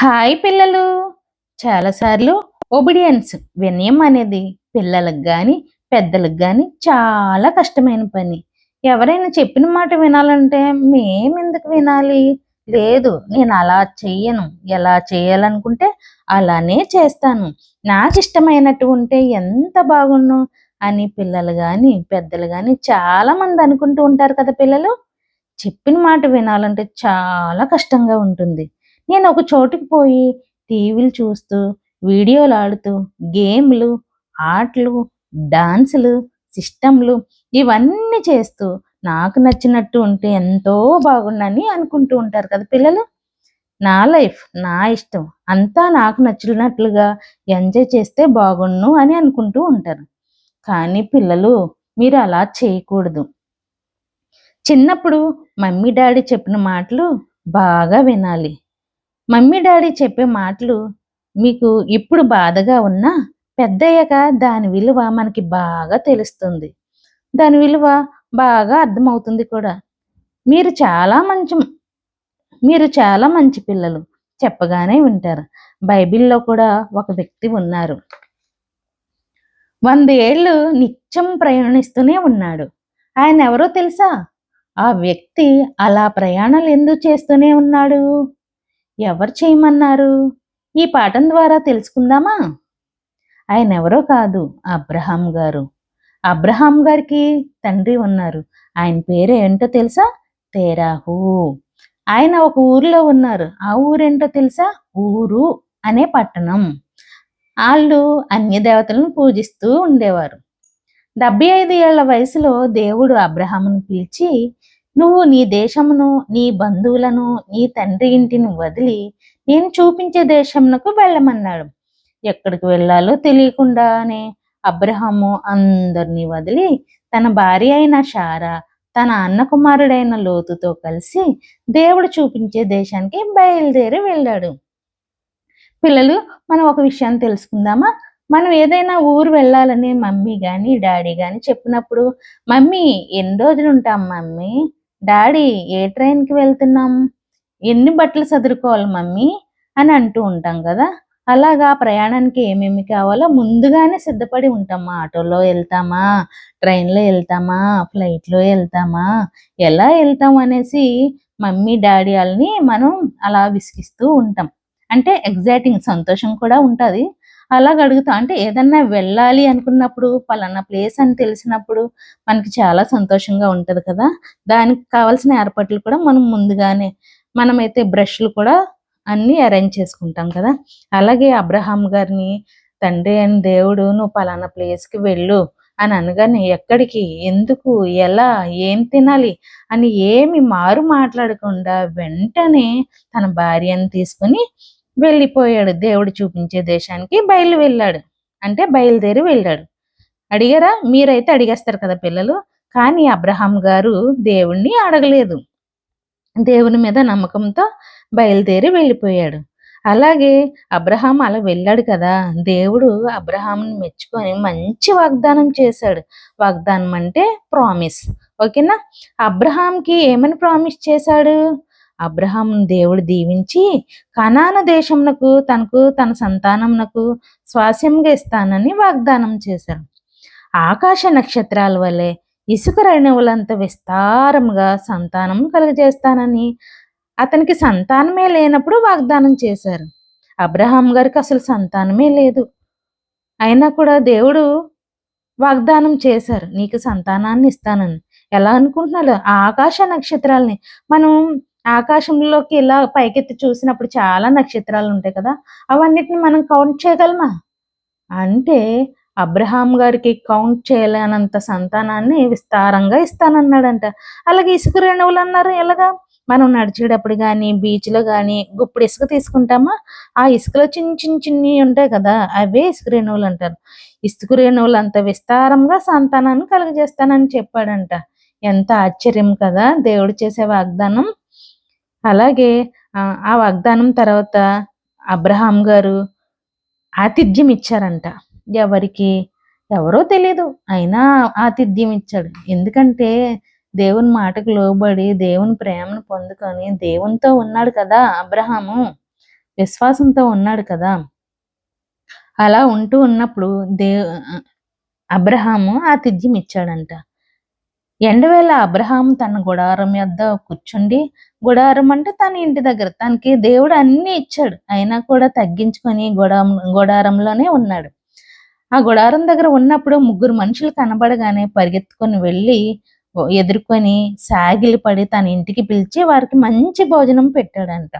Hi పిల్లలు. చాలాసార్లు obedience వినయం అనేది పిల్లలకు కానీ పెద్దలకు కానీ చాలా కష్టమైన పని. ఎవరైనా చెప్పిన మాట వినాలంటే మేమెందుకు వినాలి? లేదు నేను అలా చెయ్యను ఎలా చేయాలనుకుంటే అలానే చేస్తాను. నాకు ఇష్టమైనట్టు ఉంటే ఎంత బాగుండు అని పిల్లలు కానీ పెద్దలు కానీ చాలా మంది అనుకుంటూ ఉంటారు కదా పిల్లలు. చెప్పిన మాట వినాలంటే చాలా కష్టంగా ఉంటుంది. నేను ఒక చోటుకి పోయి టీవీలు చూస్తూ వీడియోలు ఆడుతూ గేమ్లు ఆటలు డాన్సులు సిస్టంలు ఇవన్నీ చేస్తూ నాకు నచ్చినట్టు ఉంటే ఎంతో బాగుండని అనుకుంటూ ఉంటారు కదా పిల్లలు. నా లైఫ్ నా ఇష్టం అంతా నాకు నచ్చినట్లుగా ఎంజాయ్ చేస్తే బాగుండు అని అనుకుంటూ ఉంటారు. కానీ పిల్లలు మీరు అలా చేయకూడదు. చిన్నప్పుడు మమ్మీ డాడీ చెప్పిన మాటలు బాగా వినాలి. మమ్మీ డాడీ చెప్పే మాటలు మీకు ఇప్పుడు బాధగా ఉన్నా పెద్దయ్యాక దాని విలువ మనకి బాగా తెలుస్తుంది. దాని విలువ బాగా అర్థమవుతుంది కూడా. మీరు చాలా మంచి మీరు చాలా మంచి పిల్లలు చెప్పగానే వింటారు. బైబిల్లో కూడా ఒక వ్యక్తి ఉన్నారు. వంద ఏళ్ళు నిత్యం ప్రయాణిస్తూనే ఉన్నాడు. ఆయన ఎవరో తెలుసా? ఆ వ్యక్తి అలా ప్రయాణాలు ఎందుకు చేస్తూనే ఉన్నాడు? ఎవరు చేయమన్నారు? ఈ పాఠం ద్వారా తెలుసుకుందామా? ఆయన ఎవరో కాదు అబ్రహాం గారు. అబ్రహాం గారికి తండ్రి ఉన్నారు. ఆయన పేరు ఏంటో తెలుసా? తేరాహు. ఆయన ఒక ఊరిలో ఉన్నారు. ఆ ఊరేంటో తెలుసా? ఊరు అనే పట్టణం. వాళ్ళు అన్య దేవతలను పూజిస్తూ ఉండేవారు. డెబ్బై ఐదు ఏళ్ళ వయసులో దేవుడు అబ్రహామును పిలిచి నువ్వు నీ దేశమును నీ బంధువులను నీ తండ్రి ఇంటిని వదిలి నేను చూపించే దేశమునకు వెళ్ళమన్నాడు. ఎక్కడికి వెళ్ళాలో తెలియకుండానే అబ్రహాము అందరినీ వదిలి తన భార్య అయిన షారా తన అన్న కుమారుడైన లోతుతో కలిసి దేవుడు చూపించే దేశానికి బయలుదేరి వెళ్ళాడు. పిల్లలు మనం ఒక విషయాన్ని తెలుసుకుందామా? మనం ఏదైనా ఊరు వెళ్ళాలని మమ్మీ కానీ డాడీ కానీ చెప్పినప్పుడు మమ్మీ ఎన్ని రోజులు ఉంటాం మమ్మీ? డాడీ ఏ ట్రైన్కి వెళ్తున్నాం? ఎన్ని బట్టలు చదువుకోవాలి మమ్మీ? అని అంటూ ఉంటాం కదా. అలాగా ప్రయాణానికి ఏమేమి కావాలో ముందుగానే సిద్ధపడి ఉంటామా ఆటోలో వెళ్తామా? ట్రైన్లో వెళ్తామా? ఫ్లైట్లో వెళ్తామా? ఎలా వెళ్తాం అనేసి మమ్మీ డాడీ వాళ్ళని మనం అలా విసిగిస్తూ ఉంటాం. అంటే ఎగ్జైటింగ్ సంతోషం కూడా ఉంటుంది. అలాగ అడుగుతాం. అంటే ఏదన్నా వెళ్ళాలి అనుకున్నప్పుడు పలానా ప్లేస్ అని తెలిసినప్పుడు మనకి చాలా సంతోషంగా ఉంటుంది కదా. దానికి కావాల్సిన ఏర్పాట్లు కూడా మనం ముందుగానే మనమైతే బ్రష్లు కూడా అన్నీ అరేంజ్ చేసుకుంటాం కదా. అలాగే అబ్రహాం గారిని తండ్రి అని దేవుడు నువ్వు పలానా ప్లేస్కి వెళ్ళు అని అనగానే ఎక్కడికి ఎందుకు ఎలా ఏం తినాలి అని ఏమి మారు మాట్లాడకుండా వెంటనే తన భార్యను తీసుకుని వెళ్ళిపోయాడు. దేవుడు చూపించే దేశానికి బయలు వెళ్ళాడు. అంటే బయలుదేరి వెళ్ళాడు. అడిగారా? మీరైతే అడిగేస్తారు కదా పిల్లలు. కానీ అబ్రహాం గారు దేవుణ్ణి అడగలేదు. దేవుని మీద నమ్మకంతో బయలుదేరి వెళ్ళిపోయాడు. అలాగే అబ్రహాం అలా వెళ్ళాడు కదా. దేవుడు అబ్రహాంని మెచ్చుకొని మంచి వాగ్దానం చేశాడు. వాగ్దానం అంటే ప్రామిస్ ఓకేనా? అబ్రహాంకి ఏమని ప్రామిస్ చేశాడు? అబ్రహాం దేవుడు దీవించి కనాన దేశంనకు తనకు తన సంతానంనకు స్వాస్యంగా ఇస్తానని వాగ్దానం చేశాడు ఆకాశ నక్షత్రాల వలె ఇసుక రేణువులంత విస్తారంగా సంతానం కలుగజేస్తానని అతనికి సంతానమే లేనప్పుడు వాగ్దానం చేశారు. అబ్రహాం గారికి అసలు సంతానమే లేదు. అయినా కూడా దేవుడు వాగ్దానం చేశారు నీకు సంతానాన్ని ఇస్తానని. ఎలా అనుకుంటున్నాడు ఆ ఆకాశ నక్షత్రాలని మనం ఆకాశంలోకి ఇలా పైకెత్తి చూసినప్పుడు చాలా నక్షత్రాలు ఉంటాయి కదా అవన్నిటిని మనం కౌంట్ చేయగలమా? అంటే అబ్రహాం గారికి కౌంట్ చేయలేనంత సంతానాన్ని విస్తారంగా ఇస్తానన్నాడంట. అలాగే ఇసుక రేణువులు అన్నారు ఎలాగా? మనం నడిచేటప్పుడు కానీ బీచ్లో కానీ గుప్పుడు ఇసుక తీసుకుంటామా? ఆ ఇసుకలో చిన్న చిన్న చిన్ని ఉంటాయి కదా అవే ఇసుక రేణువులు అంటారు. ఇసుక రేణువులు అంత విస్తారంగా సంతానాన్ని కలుగజేస్తానని చెప్పాడంట. ఎంత ఆశ్చర్యం కదా దేవుడు చేసే వాగ్దానం. అలాగే ఆ వాగ్దానం తర్వాత అబ్రహాం గారు ఆతిథ్యం ఇచ్చారంట. ఎవరికి? ఎవరో తెలియదు అయినా ఆతిథ్యం ఇచ్చాడు. ఎందుకంటే దేవుని మాటకు లోబడి దేవుని ప్రేమను పొందుకొని దేవునితో ఉన్నాడు కదా అబ్రహాము. విశ్వాసంతో ఉన్నాడు కదా. అలా ఉంటూ ఉన్నప్పుడు దే అబ్రహాము ఆతిథ్యం ఇచ్చాడంట. ఎండవేళ అబ్రహాం తన గుడారం యొద్ద కూర్చుండి గుడారం అంటే తన ఇంటి దగ్గర తనకి దేవుడు అన్ని ఇచ్చాడు. అయినా కూడా తగ్గించుకొని గుడారం గుడారంలోనే ఉన్నాడు. ఆ గుడారం దగ్గర ఉన్నప్పుడు ముగ్గురు మనుషులు కనబడగానే పరిగెత్తుకొని వెళ్ళి ఎదుర్కొని సాగిలి పడి తన ఇంటికి పిలిచి వారికి మంచి భోజనం పెట్టాడంట.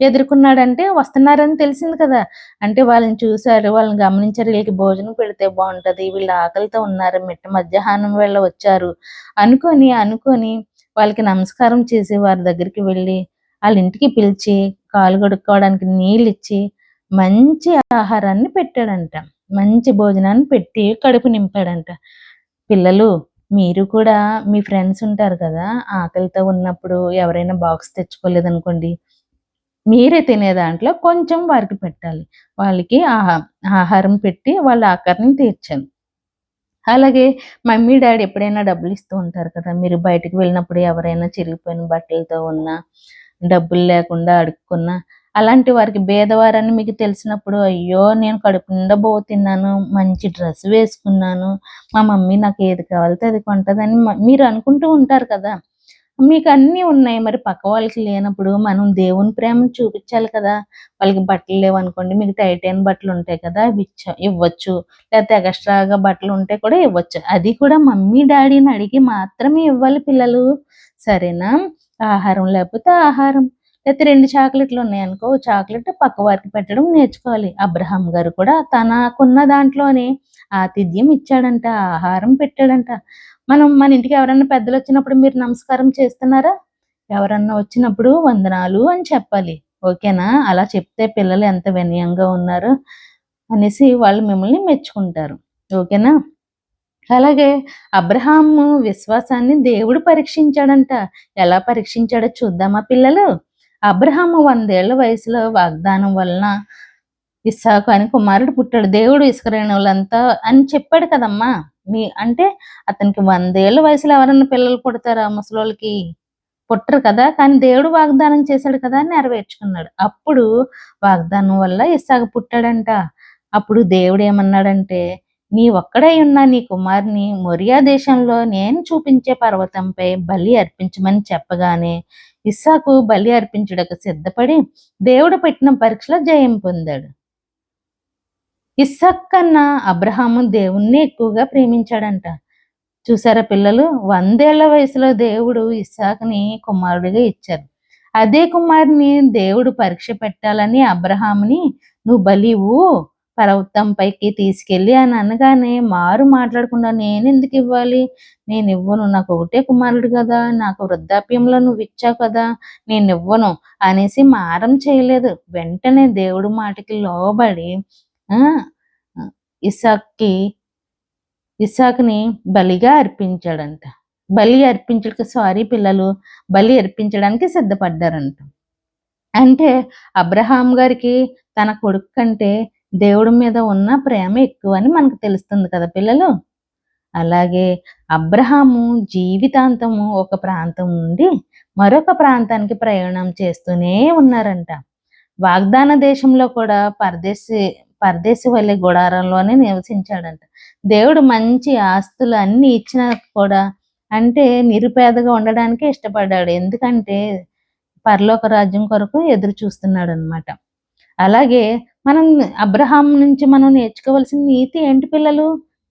ఎదుర్కొన్నాడంటే వస్తున్నారని తెలిసింది కదా. అంటే వాళ్ళని చూశారు వాళ్ళని గమనించారు వీళ్ళకి భోజనం పెడితే బాగుంటది వీళ్ళు ఆకలితో ఉన్నారు మిట్ట మధ్యాహ్నం వేళ వచ్చారు అనుకొని అనుకొని వాళ్ళకి నమస్కారం చేసి వారి దగ్గరికి వెళ్ళి వాళ్ళ ఇంటికి పిలిచి కాలు కడుక్కోవడానికి నీళ్ళు ఇచ్చి మంచి ఆహారాన్ని పెట్టాడంట. మంచి భోజనాన్ని పెట్టి కడుపు నింపాడంట. పిల్లలు మీరు కూడా మీ ఫ్రెండ్స్ ఉంటారు కదా ఆకలితో ఉన్నప్పుడు ఎవరైనా బాక్స్ తెచ్చుకోలేదనుకోండి మీరే తినే దాంట్లో కొంచెం వారికి పెట్టాలి. వాళ్ళకి ఆహా ఆహారం పెట్టి వాళ్ళ ఆకలిని తీర్చాలి అలాగే మమ్మీ డాడీ ఎప్పుడైనా డబ్బులు ఇస్తూ ఉంటారు కదా మీరు బయటకు వెళ్ళినప్పుడు ఎవరైనా చిరిగిపోయిన బట్టలతో ఉన్నా డబ్బులు లేకుండా అడుక్కున్నా అలాంటి వారికి భేదవారని మీకు తెలిసినప్పుడు అయ్యో నేను కడుపు నిండా బో తిన్నాను మంచి డ్రెస్ వేసుకున్నాను మా మమ్మీ నాకు ఏది కావాలితే అది కొంటదని మీరు అనుకుంటూ ఉంటారు కదా. మీకు అన్నీ ఉన్నాయి మరి పక్క వాళ్ళకి లేనప్పుడు మనం దేవుని ప్రేమను చూపించాలి కదా. వాళ్ళకి బట్టలు లేవనుకోండి మీకు టైట్ అయిన బట్టలు ఉంటాయి కదా అవి ఇవ్వచ్చు. లేకపోతే ఎక్స్ట్రాగా బట్టలు ఉంటే కూడా ఇవ్వచ్చు. అది కూడా మమ్మీ డాడీని అడిగి మాత్రమే ఇవ్వాలి పిల్లలు. సరేనా? ఆహారం లేకపోతే ఆహారం. లేకపోతే రెండు చాక్లెట్లు ఉన్నాయనుకో చాక్లెట్ పక్క వారికి పెట్టడం నేర్చుకోవాలి. అబ్రహాం గారు కూడా తనకున్న దాంట్లోనే ఆతిథ్యం ఇచ్చాడంట ఆహారం పెట్టాడంట. మనం మన ఇంటికి ఎవరైనా పెద్దలు వచ్చినప్పుడు మీరు నమస్కారం చేస్తున్నారా? ఎవరన్నా వచ్చినప్పుడు వందనాలు అని చెప్పాలి. ఓకేనా? అలా చెప్తే పిల్లలు ఎంత వినయంగా ఉన్నారు అనేసి వాళ్ళు మిమ్మల్ని మెచ్చుకుంటారు. ఓకేనా? అలాగే అబ్రహాం విశ్వాసాన్ని దేవుడు పరీక్షించాడంట. ఎలా పరీక్షించాడో చూద్దామా పిల్లలు? అబ్రహాము వందేళ్ళ వయసులో వాగ్దానం వలన ఇస్సాకు అని కుమారుడు పుట్టాడు. దేవుడు ఇసుకరేణువులంతా అని చెప్పాడు కదమ్మా. మీ అంటే అతనికి వందేళ్ళ వయసులో ఎవరన్నా పిల్లలు పుడతారా ముసలోళ్ళకి? పుట్టరు కదా కానీ దేవుడు వాగ్దానం చేశాడు కదా అని నెరవేర్చుకున్నాడు. అప్పుడు వాగ్దానం వల్ల ఇస్సాకు పుట్టాడంట. అప్పుడు దేవుడు ఏమన్నాడంటే నీ ఒక్కడై ఉన్న నీ కుమారుని మొరియా దేశంలో నేను చూపించే పర్వతంపై బలి అర్పించమని చెప్పగానే ఇస్సాకు బలి అర్పించుటకు సిద్ధపడి దేవుడు పెట్టిన పరీక్షలో జయం పొందాడు. ఇస్సాక్ కన్నా అబ్రహాము దేవుణ్ణి ఎక్కువగా ప్రేమించాడంట. చూసారా పిల్లలు? వందేళ్ళ వయసులో దేవుడు ఇస్సాక్ని కుమారుడిగా ఇచ్చారు. అదే కుమారుని దేవుడు పరీక్ష పెట్టాలని అబ్రహాముని నువ్వు బలివు పర్వతం పైకి తీసుకెళ్ళి అని అనగానే మారు మాట్లాడకుండా నేను ఎందుకు ఇవ్వాలి? నేను ఇవ్వను నాకు ఒకటే కుమారుడు కదా నాకు వృద్ధాప్యంలో నువ్వు ఇచ్చావు కదా నేను ఇవ్వను అనేసి మారం చేయలేదు. వెంటనే దేవుడు మాటకి లోబడి ఇసాక్కి ఇసాక్ని బలిగా అర్పించాడంట. బలి అర్పించడానికి సారీ పిల్లలు బలి అర్పించడానికి సిద్ధపడ్డారంట. అంటే అబ్రహాం గారికి తన కొడుకు కంటే దేవుడి మీద ఉన్న ప్రేమ ఎక్కువ అని మనకు తెలుస్తుంది కదా పిల్లలు. అలాగే అబ్రహాము జీవితాంతము ఒక ప్రాంతం నుండి మరొక ప్రాంతానికి ప్రయాణం చేస్తూనే ఉన్నారంట. వాగ్దాన దేశంలో కూడా పరదేశీ పరదేశి వల్లే గుడారంలోనే నివసించాడంట. దేవుడు మంచి ఆస్తులు అన్ని ఇచ్చినా కూడా అంటే నిరుపేదగా ఉండడానికే ఇష్టపడ్డాడు. ఎందుకంటే పరలోక రాజ్యం కొరకు ఎదురు చూస్తున్నాడు అనమాట అలాగే మనం అబ్రహాం నుంచి మనం నేర్చుకోవాల్సిన నీతి ఏంటి పిల్లలు?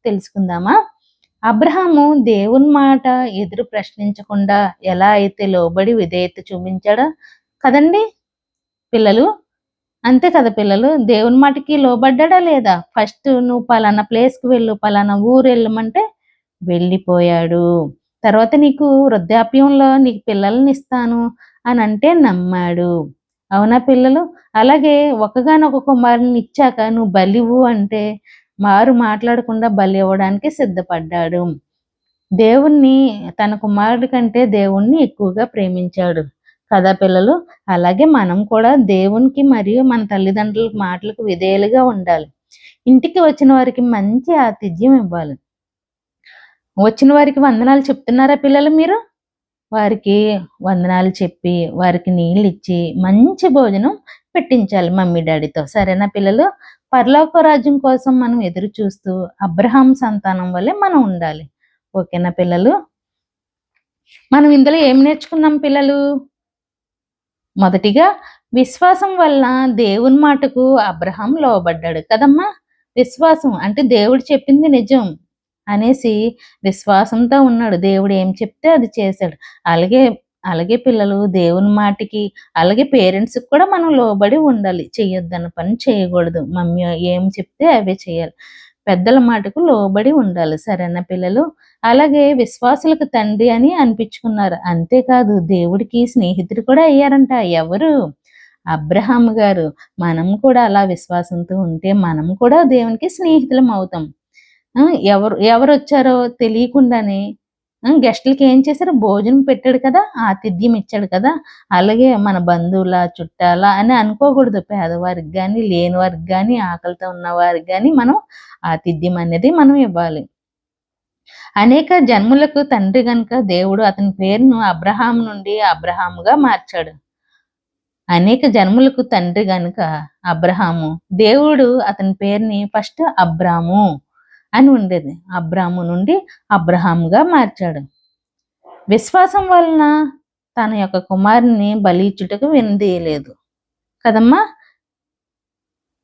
తెలుసుకుందామా? అబ్రహాము దేవుని మాట ఎదురు ప్రశ్నించకుండా ఎలా అయితే లోబడి విధేయత చూపించాడో కదండి పిల్లలు? అంతే కదా పిల్లలు. దేవుని మాటకి లోబడ్డా లేదా? ఫస్ట్ నువ్వు పలానా ప్లేస్కి వెళ్ళు పలానా ఊరు వెళ్ళమంటే వెళ్ళిపోయాడు. తర్వాత నీకు వృద్ధాప్యంలో నీకు పిల్లల్ని ఇస్తాను అని అంటే నమ్మాడు. అవునా పిల్లలు? అలాగే ఒకగానొక కుమారుని ఇచ్చాక నువ్వు బలివు అంటే మారు మాట్లాడకుండా బలి ఇవ్వడానికి సిద్ధపడ్డాడు. దేవుణ్ణి తన కుమారుడి కంటే దేవుణ్ణి ఎక్కువగా ప్రేమించాడు. కదా పిల్లలు? అలాగే మనం కూడా దేవునికి మరియు మన తల్లిదండ్రులకు మాటలకు విధేయులుగా ఉండాలి. ఇంటికి వచ్చిన వారికి మంచి ఆతిథ్యం ఇవ్వాలి. వచ్చిన వారికి వందనాలు చెప్తున్నారా పిల్లలు మీరు? వారికి వందనాలు చెప్పి వారికి నీళ్ళు ఇచ్చి మంచి భోజనం పెట్టించాలి మమ్మీ డాడీతో. సరేనా పిల్లలు? పరలోక రాజ్యం కోసం మనం ఎదురు చూస్తూ అబ్రహాం సంతానం వల్లే మనం ఉండాలి. ఓకేనా పిల్లలు? మనం ఇందులో ఏం నేర్చుకున్నాం పిల్లలు? మొదటిగా విశ్వాసం వల్ల దేవుని మాటకు అబ్రహాం లోబడ్డాడు కదమ్మా? విశ్వాసం అంటే దేవుడు చెప్పింది నిజం అనేసి విశ్వాసంతో ఉన్నాడు. దేవుడు ఏం చెప్తే అది చేశాడు. అలాగే అలాగే పిల్లలు దేవుని మాటకి అలాగే పేరెంట్స్కి కూడా మనం లోబడి ఉండాలి. చేయొద్దన్న పని చేయకూడదు. మమ్మీ ఏం చెప్తే అవే చేయాలి. పెద్దల మాటకు లోబడి ఉండాలి. సరేనా పిల్లలు? అలాగే విశ్వాసులకు తండ్రి అని అనిపించుకున్నారు. అంతేకాదు దేవుడికి స్నేహితుడు కూడా అయ్యారంట. ఎవరు? అబ్రహాం గారు. మనం కూడా అలా విశ్వాసంతో ఉంటే మనం కూడా దేవునికి స్నేహితులం అవుతాం. ఆ, ఎవరు ఎవరు వచ్చారో తెలియకుండానే గెస్టులకి ఏం చేశారు? భోజనం పెట్టాడు కదా ఆతిథ్యం ఇచ్చాడు కదా అలాగే మన బంధువుల చుట్టాల అని అనుకోకూడదు. పేదవారికి కానీ లేని వారికి కానీ ఆకలితో ఉన్న వారికి కానీ మనం ఆతిథ్యం అనేది మనం ఇవ్వాలి. అనేక జన్ములకు తండ్రి గనుక దేవుడు అతని పేరును అబ్రహాం నుండి అబ్రహాముగా మార్చాడు. అనేక జన్ములకు తండ్రి గనుక అబ్రహాము. దేవుడు అతని పేరుని ఫస్ట్ అబ్రాము. అని ఉండేది. అబ్రాహము నుండి అబ్రహాముగా మార్చాడు. విశ్వాసం వలన తన యొక్క కుమారుని బలిచ్చుటకు వినదీయలేదు కదమ్మా?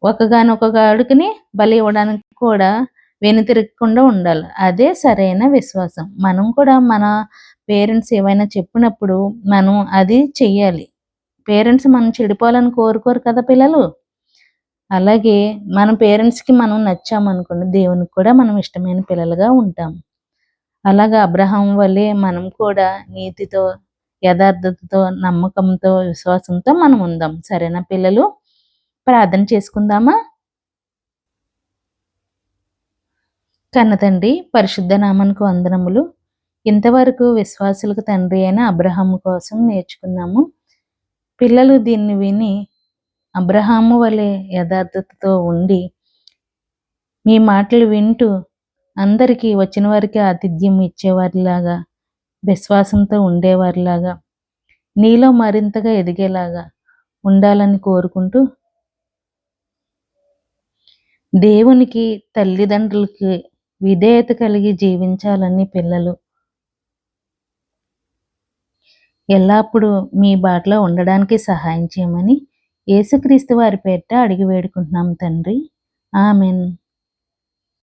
ఒకగానొక గాడుకుని బలి ఇవ్వడానికి కూడా వెనుతిరగకుండా ఉండాలి. అదే సరైన విశ్వాసం. మనం కూడా మన పేరెంట్స్ ఏమైనా చెప్పినప్పుడు మనం అది చెయ్యాలి. పేరెంట్స్ మనం చెడిపోవాలని కోరుకోరు కదా పిల్లలు? అలాగే మన పేరెంట్స్కి మనం నచ్చామనుకోండి దేవునికి కూడా మనం ఇష్టమైన పిల్లలుగా ఉంటాం. అలాగే అబ్రహం వల్లే మనం కూడా నీతితో యథార్థతతో నమ్మకంతో విశ్వాసంతో మనం ఉందాం. సరేనా పిల్లలు? ప్రార్థన చేసుకుందామా? కన్నతండ్రి పరిశుద్ధ నామానికి వందనములు. ఇంతవరకు విశ్వాసులకు తండ్రి అయిన అబ్రహం కోసం నేర్చుకున్నాము. పిల్లలు దీన్ని విని అబ్రహాము వలె యథార్థతతో ఉండి మీ మాటలు వింటూ అందరికీ వచ్చిన వారికి ఆతిథ్యం ఇచ్చేవారిలాగా విశ్వాసంతో ఉండేవారిలాగా నీలో మరింతగా ఎదిగేలాగా ఉండాలని కోరుకుంటూ దేవునికి తల్లిదండ్రులకి విధేయత కలిగి జీవించాలని పిల్లలు. ఎల్లప్పుడూ మీ బాటలో ఉండడానికి సహాయం చేయమని యేసుక్రీస్తు వారి పేరిట అడిగి వేడుకుంటున్నాం తండ్రి. ఆమెన్.